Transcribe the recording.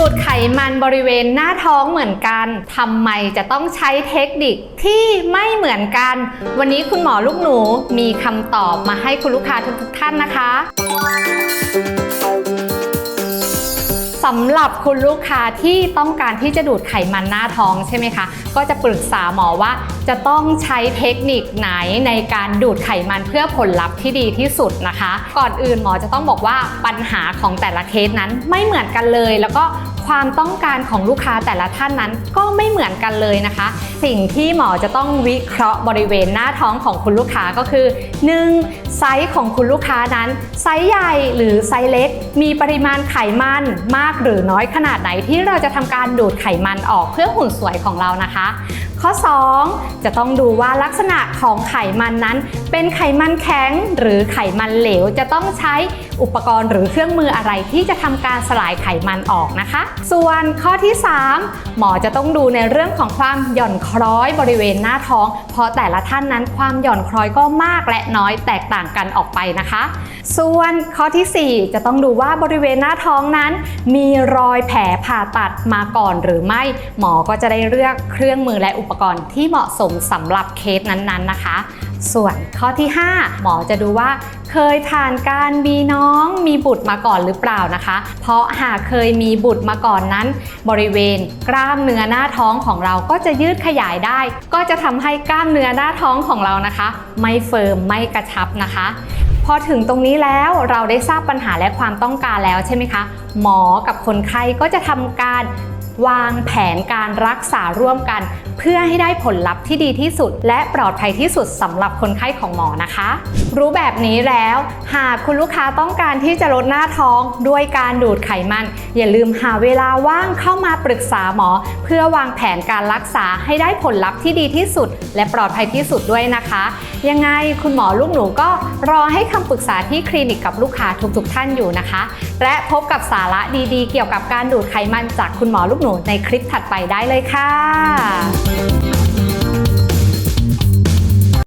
ดูดไขมันบริเวณหน้าท้องเหมือนกันทำไมจะต้องใช้เทคนิคที่ไม่เหมือนกัน วันนี้คุณหมอลูกหนูมีคำตอบมาให้คุณลูกค้าทุกๆท่านนะคะสำหรับคุณลูกค้าที่ต้องการที่จะดูดไขมันหน้าท้องใช่ไหมคะ ก็จะปรึกษาหมอว่าจะต้องใช้เทคนิคไหนในการดูดไขมันเพื่อผลลัพธ์ที่ดีที่สุดนะคะ ก่อนอื่นหมอจะต้องบอกว่าปัญหาของแต่ละเคสนั้นไม่เหมือนกันเลย แล้วก็ ความต้องการของลูกค้าแต่ละท่านนั้นก็ไม่เหมือนกันเลยนะคะ สิ่งที่หมอจะต้องวิเคราะห์บริเวณหน้าท้องของคุณลูกค้าก็คือ 1. ไซส์ของคุณลูกค้านั้น ไซส์ใหญ่หรือไซส์เล็ก มีปริมาณไขมันมากหรือน้อยขนาดไหนที่เราจะทำการดูดไขมันออกเพื่อหุ่นสวยของเรานะคะ ข้อ 2 จะต้องดูว่าลักษณะของไขมันนั้น เป็นไขมันแข็งหรือไขมันเหลว จะต้องใช้อุปกรณ์หรือเครื่องมืออะไรที่จะทำการสลายไขมันออกนะคะ ส่วนข้อที่ 3 หมอจะต้องดูในเรื่องของความหย่อนคล้อยบริเวณหน้าท้อง เพราะแต่ละท่านนั้นความหย่อนคล้อยก็มากและน้อยแตกต่างกันออกไปนะคะ ส่วนข้อทีสี่4 จะต้องดูว่าบริเวณหน้าท้องนั้น มีรอยแผลผ่าตัดมาก่อนหรือไม่ หมอก็จะได้เลือกเครื่องมือและอุปกรณ์ที่เหมาะสมสำหรับเคสนั้นๆนะคะ ส่วนข้อที่ 5 หมอจะดูว่าเคยผ่านการมีน้องมีบุตรมาก่อนหรือเปล่านะคะ เพราะหากเคยมีบุตรมาก่อนนั้น บริเวณกล้ามเนื้อหน้าท้องของเราก็จะยืดขยายได้ ก็จะทำให้กล้ามเนื้อหน้าท้องของเรานะคะ ไม่เฟิร์มไม่กระชับนะคะ พอถึงตรงนี้แล้วเราได้ทราบปัญหาและความต้องการแล้วใช่ไหมคะ หมอกับคนไข้ก็จะทำการ วางแผนการรักษาร่วมกัน เพื่อให้ได้ผลลัพธ์ที่ดีที่สุด และปลอดภัยที่สุดสำหรับคนไข้ของหมอนะคะ รู้แบบนี้แล้ว หากคุณลูกค้าต้องการที่จะลดหน้าท้องด้วยการดูดไขมัน อย่าลืมหาเวลาว่างเข้ามาปรึกษาหมอ เพื่อวางแผนการรักษาให้ได้ผลลัพธ์ที่ดีที่สุด และปลอดภัยที่สุดด้วยนะคะยังไงคุณหมอลูกหนูก็รอให้คำปรึกษาที่คลินิกกับลูกค้าทุกๆท่านอยู่นะคะ และพบกับสาระดีๆ เกี่ยวกับการดูดไขมันจากคุณหมอลูกหนูในคลิปถัดไปได้เลยค่ะ